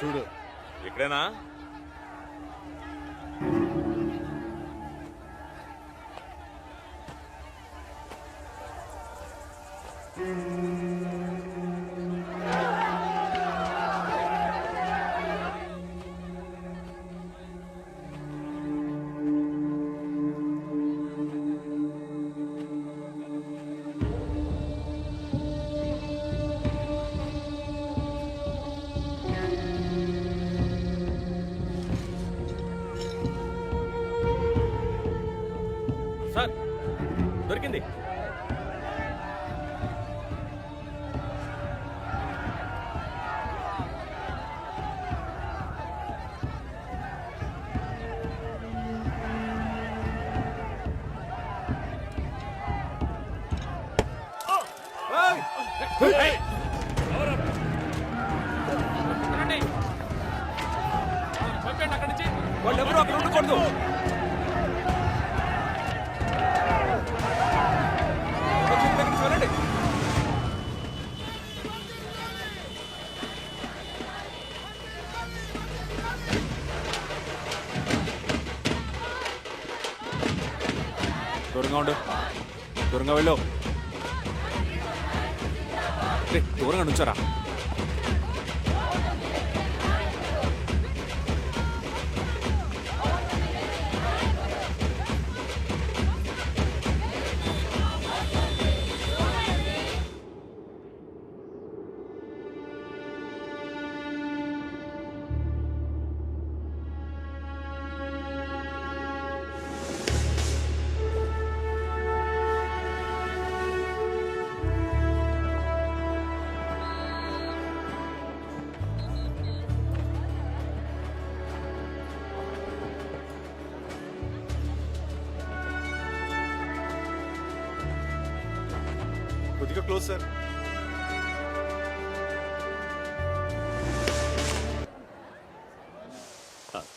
చూడు. ఇక్కడేనా? వాళ్ళు అక్కడ ఉండకూడదు దూరంగా ఉండు. దూరంగా వెళ్ళు. రే దూరంగా నుంచారా కొద్దిగా క్లోజ్ సార్.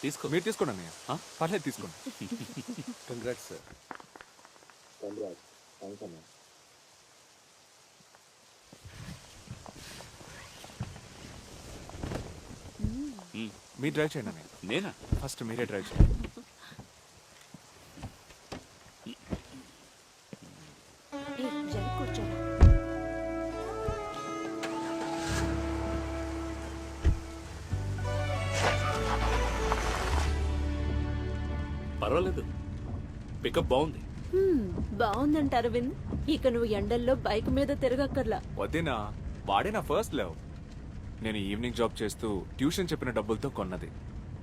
తీసుకో. మీరు తీసుకోండి అన్నయ్య. ఆ? పర్లేదు తీసుకోండి. కంగ్రాట్స్ సార్ మీరు డ్రైవ్ చేయండి అన్నయ్య. నేనా? ఫస్ట్ మీరే డ్రైవ్ చేయండి. పర్వాలేదు. పికప్ బాగుంది. హ్మ్, బాగుందంట అరవింద్. ఇక నువ్వు ఎండల్లో బైక్ మీద తిరగక్కర్లా. వదినా వాడే నా ఫస్ట్ లవ్ నేను ఈవినింగ్ జాబ్ చేస్తూ ట్యూషన్ చెప్పిన డబ్బులతో కొన్నది.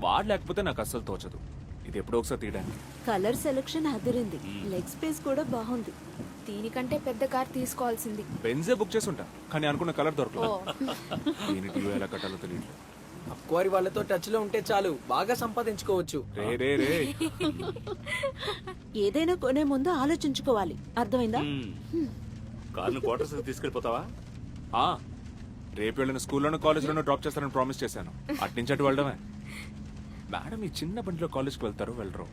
వాడు లేకపోతే నాకు అస్సలు తోచదు. ఇది ఎప్పుడో ఒకసారి తీయడానికి. కలర్ సెలక్షన్ అదిరింది. లెగ్ స్పేస్ కూడా బాగుంది. దీనికంటే పెద్ద కార్ తీసుకోవాల్సింది. బెంజే బుక్ చేసి ఉంటా కానీ అనుకున్న కలర్ దొరకలేదు దీని డ్యూ ఎలా కట్టాలో తెలియట్లేదు. అక్వారి వాళ్ళతో టచ్లో ఉంటే చాలు బాగా సంపాదించుకోవచ్చు. రే రే రే. ఏదైనా కొనే ముందు ఆలోచించుకోవాలి. అర్థమైందా? కార్ను క్వార్టర్స్ తీసుకెళ్ళిపోతావా? ఆ, రేపు వెళ్ళిన స్కూల్లోనూ కాలేజ్లోనూ డ్రాప్ చేస్తానని ప్రామిస్ చేశాను. అటు నుంచి అటు వెళ్ళడమే. మేడం ఈ చిన్న బండిలో కాలేజ్కి వెళ్తారు వెళ్ళరు.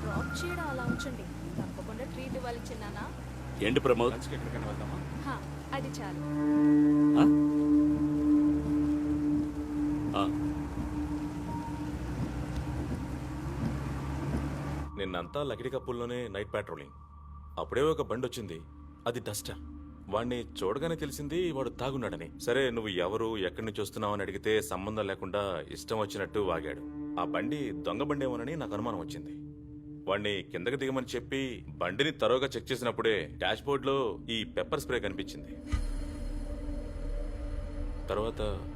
డ్రాప్ చేయడం అలా ఉంచండి. తప్పకుండా ట్రీట్ ఇవ్వాలి చిన్నానా? ఏంటి ప్రమోద్? అది చాలు. నిన్నంతా లకిడి కప్పుల్లోనే నైట్ పాట్రోలింగ్ అప్పుడే ఒక బండి వచ్చింది. అది డస్టా. వాణ్ణి చూడగానే తెలిసింది వాడు తాగున్నాడని. సరే నువ్వు ఎవరు ఎక్కడి నుంచి వస్తున్నావు అని అడిగితే సంబంధం లేకుండా ఇష్టం వచ్చినట్టు వాగాడు. ఆ బండి దొంగ బండేమోనని నాకు అనుమానం వచ్చింది. వాణ్ణి కిందకి దిగమని చెప్పి బండిని తరోగా చెక్ చేసినప్పుడే డాష్ బోర్డ్లో ఈ పెప్పర్ స్ప్రే కనిపించింది. తర్వాత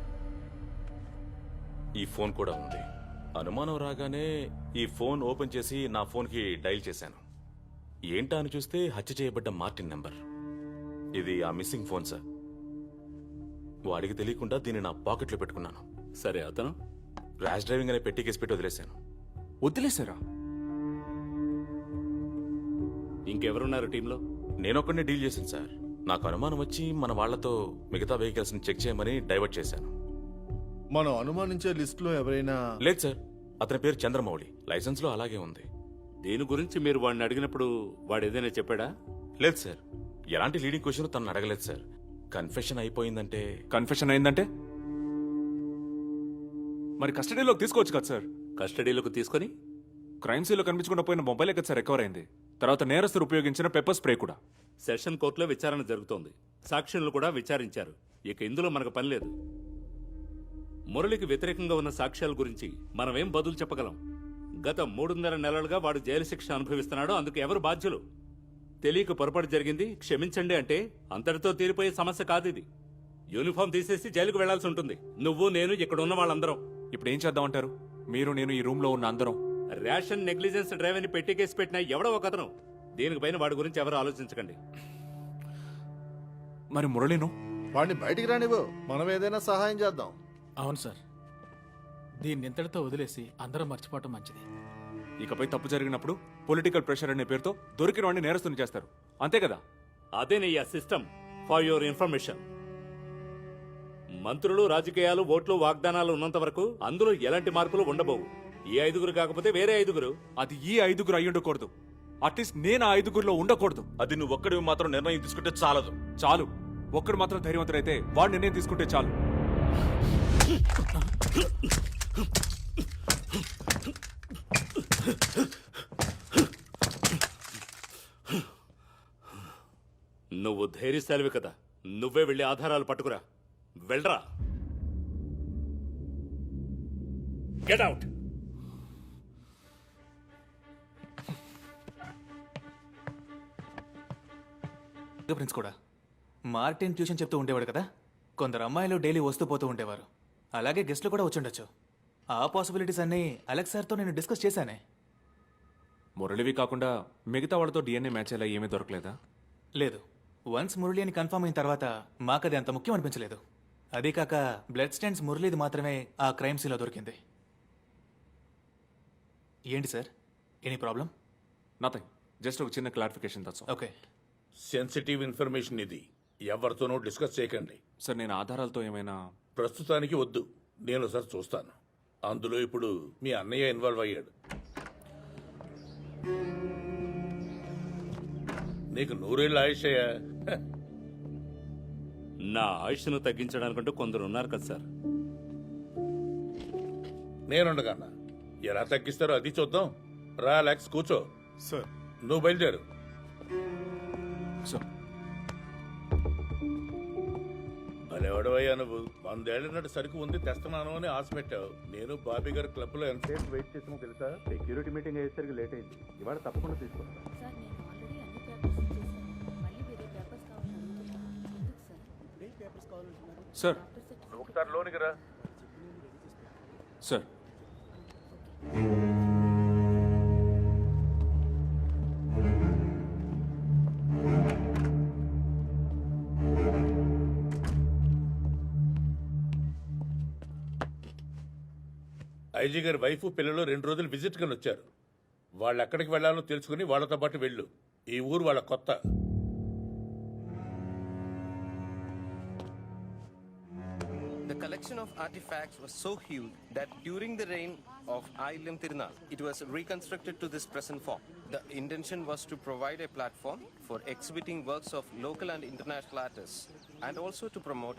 ఈ ఫోన్ కూడా ఉంది. అనుమానం రాగానే ఈ ఫోన్ ఓపెన్ చేసి నా ఫోన్కి డైల్ చేశాను. ఏంటా అని చూస్తే హత్య చేయబడ్డ మార్టిన్ నెంబర్. ఇది ఆ మిస్సింగ్ ఫోన్ సార్. వాడికి తెలియకుండా దీన్ని నా పాకెట్లో పెట్టుకున్నాను. సరే అతను? ర్యాష్ డ్రైవింగ్ అనే పెట్టి కేసు పెట్టి వదిలేశాను. వదిలేసారా ఇంకెవరున్నారు టీంలో? నేనొక్కడినే డీల్ చేశాను సార్. నాకు అనుమానం వచ్చి మన వాళ్ళతో మిగతా వెహికల్స్ని చెక్ చేయమని డైవర్ట్ చేశాను. మనం అనుమానించే లిస్ట్లో ఎవరైనా లేదు సార్. అతని పేరు చంద్రమౌళి. లైసెన్స్లో అలాగే ఉంది. దీని గురించి మీరు వాడిని అడిగినప్పుడు వాడు ఏదైనా చెప్పాడా? లేదు సార్. ఎలాంటి లీడింగ్ క్వశ్చన్ తను అడగలేదు సార్. కన్ఫెషన్ అయిపోయిందంటే కన్ఫెషన్ అయిందంటే? మరి కస్టడీలోకి తీసుకోవచ్చు కదా సార్. కస్టడీలోకి తీసుకొని? క్రైమ్ సీన్లో కనిపించకుండా పోయిన మొబైల్ కదా సార్ రికవర్ అయింది. తర్వాత నేరస్తులు ఉపయోగించిన పెప్పర్ స్ప్రే కూడా. సెషన్ కోర్టులో విచారణ జరుగుతోంది. సాక్షులను కూడా విచారించారు. ఇక ఇందులో మనకు పని లేదు. మురళికి వ్యతిరేకంగా ఉన్న సాక్ష్యాల గురించి మనమేం బదులు చెప్పగలం? గత మూడున్నర నెలలుగా వాడు జైలు శిక్ష అనుభవిస్తున్నాడు. అందుకు ఎవరు బాధ్యులు? తెలియక పొరపాటు జరిగింది. క్షమించండి అంటే అంతటితో తీరిపోయే సమస్య కాదు ఇది యూనిఫామ్ తీసేసి జైలుకు వెళ్ళాల్సి ఉంటుంది. నువ్వు నేను ఇక్కడ ఉన్న వాళ్ళందరం. ఇప్పుడు ఏం చేద్దామంటారు? మీరు నేను ఈ రూమ్లో ఉన్న అందరం. రేషన్ నెగ్లిజెన్స్ డ్రైవర్ని పెట్టి కేసు పెట్టిన ఎవడో ఒకతను దీనిపైన వాడి గురించి ఎవరు ఆలోచించకండి. మరి మురళిను? వాడిని బయటికి రానివ్వు. మనం ఏదైనా సహాయం చేద్దాం. అవును సార్. దీన్ని ఇంతటితో వదిలేసి అందరం మర్చిపోవటం మంచిది. ఇకపై తప్పు జరిగినప్పుడు పొలిటికల్ ప్రెషర్ అనే పేరుతో దొరికిన వాడిని నేరస్తుని చేస్తారు. అంతే కదా? అదేనయ్యా సిస్టమ్ ఫర్ యువర్ ఇన్ఫర్మేషన్. మంత్రులు రాజకీయాలు ఓట్లు వాగ్దానాలు ఉన్నంత వరకు అందులో ఎలాంటి మార్పులు ఉండబోవు. ఈ ఐదుగురు కాకపోతే వేరే ఐదుగురు. అది ఈ ఐదుగురు అయి ఉండకూడదు. అట్లీస్ట్ నేను ఆ ఐదుగురిలో ఉండకూడదు. అది నువ్వు ఒక్కడివి మాత్రం నిర్ణయం తీసుకుంటే చాలదు. చాలు. ఒక్కడు మాత్రం ధైర్యవంతుడైతే వాడు నిర్ణయం తీసుకుంటే చాలు. నువ్వు ధైర్యశాలివి కదా. నువ్వే వెళ్ళి ఆధారాలు పట్టుకురా. వెళ్ళరా. గెట్ అవుట్ ప్రిన్స్ కూడా. మార్టిన్ ట్యూషన్ చెప్తూ ఉండేవాడు కదా? కొందరు అమ్మాయిలు డైలీ వస్తూ పోతూ ఉండేవారు. అలాగే గెస్ట్లు కూడా వచ్చుండొచ్చు ఆ పాసిబిలిటీస్ అన్నీ అలెక్స్ సార్తో నేను డిస్కస్ చేశానే. మురళివి కాకుండా మిగతా వాళ్ళతో డిఎన్ఏ మ్యాచ్ అయ్యేలా ఏమీ దొరకలేదా? లేదు. వన్స్ మురళి అని కన్ఫర్మ్ అయిన తర్వాత మాకది అంత ముఖ్యం అనిపించలేదు. అదే కాక బ్లడ్ స్టాండ్స్ మురళిది మాత్రమే ఆ క్రైమ్ సీన్లో దొరికింది. ఏంటి sir? Any problem? Nothing. Just ఒక చిన్న clarification that's okay. Sensitive information ఇది. ఎవరితోనూ డిస్కస్ చేయకండి. సార్ నేను ఆధారాలతో ఏమైనా ప్రస్తుతానికి వద్దు. నేను సార్ చూస్తాను. అందులో ఇప్పుడు మీ అన్నయ్య ఇన్వాల్వ్ అయ్యాడు. నీకు నూరేళ్ళు ఆయుషయ్యా నా ఆయుష్ను తగ్గించడానికంటూ కొందరు ఉన్నారు కదా సార్. నేనుండగన్నా ఎలా తగ్గిస్తారో అది చూద్దాం. రా కూర్చో. సార్. నువ్వు బయలుదేరు. భలేవాడవయ్యా నువ్వు. వందేళ్ళ నాటి సరుకు ఉంది తెస్తున్నాను అని ఆశ పెట్టావు. నేను బాబీ గారి క్లబ్లో ఎంతసేపు వెయిట్ చేసామో తెలుసా? సెక్యూరిటీ మీటింగ్ అయ్యేసరికి లేట్ అయింది. ఇవాళ తప్పకుండా తీసుకొస్తా సార్ నేను ఆల్రెడీ అన్ని పేపర్స్ ఇచ్చేసాను మళ్ళీ వేరే పేపర్స్ కావాలని అడుగుతున్నా ఎందుకు సార్? సార్. ఒకసారి లోనికి రా. సార్ ఐజీ గారి వైఫ్ పిల్లలు రెండు రోజులు విజిట్ కని వచ్చారు. వాళ్ళు ఎక్కడికి వెళ్ళాలో తెలుసుకుని వాళ్ళతో పాటు వెళ్ళు. ఈ ఊరు వాళ్ళ కొత్త. The collection of artifacts was so huge that during the reign of Ailim Tirunal, it was reconstructed to this present form. The intention was to provide a platform for exhibiting works of local and international artists and also to promote.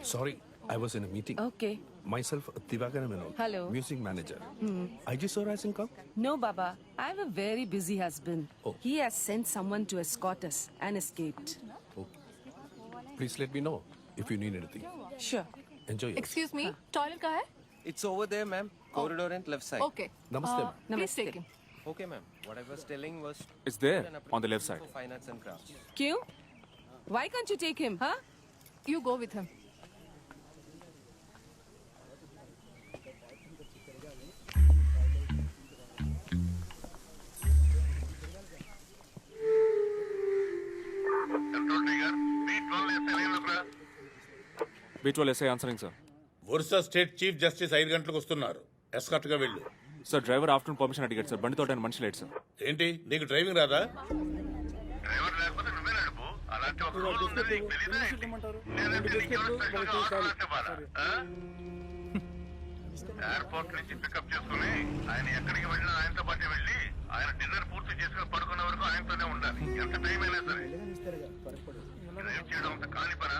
Sorry, I was in a meeting. Okay. Myself, Divakara Menon. Hello. Music manager. Hmm. I just saw rising? No, Baba. I have a very busy husband. Oh. He has sent someone to escort us and escaped. Oh. Please let me know if you need anything. Sure enjoy excuse me toilet कहाँ है it's over there ma'am corridor end left side okay नमस्ते नमस्ते Okay, ma'am. What I was telling was. It's there on the left side. Finance and crafts. Q? Why can't you take him, huh? You go with him. బీట్వల్ SI answering sir Orissa state chief justice ఐదు గంటలకు వస్తున్నారు. ఎస్కర్ట్గా వెళ్ళు. Sir driver afternoon permission అడిగాడు sir బండి తోట మనిషి late sir ఏంటి? నీకు డ్రైవింగ్ రాదా? ఎయిర్పోర్ట్ నుంచి పికప్ చేసుకుని ఆయన ఎక్కడికి వెళ్ళినా ఆయనతో పాటే వెళ్ళి ఆయన డిన్నర్ పూర్తి చేసుకుని పడుకునే వరకు ఆయనతోనే ఉండాలి. ఎంత టైం అయినా సరే. డ్రైవ్ చేయడం అంత కాని పన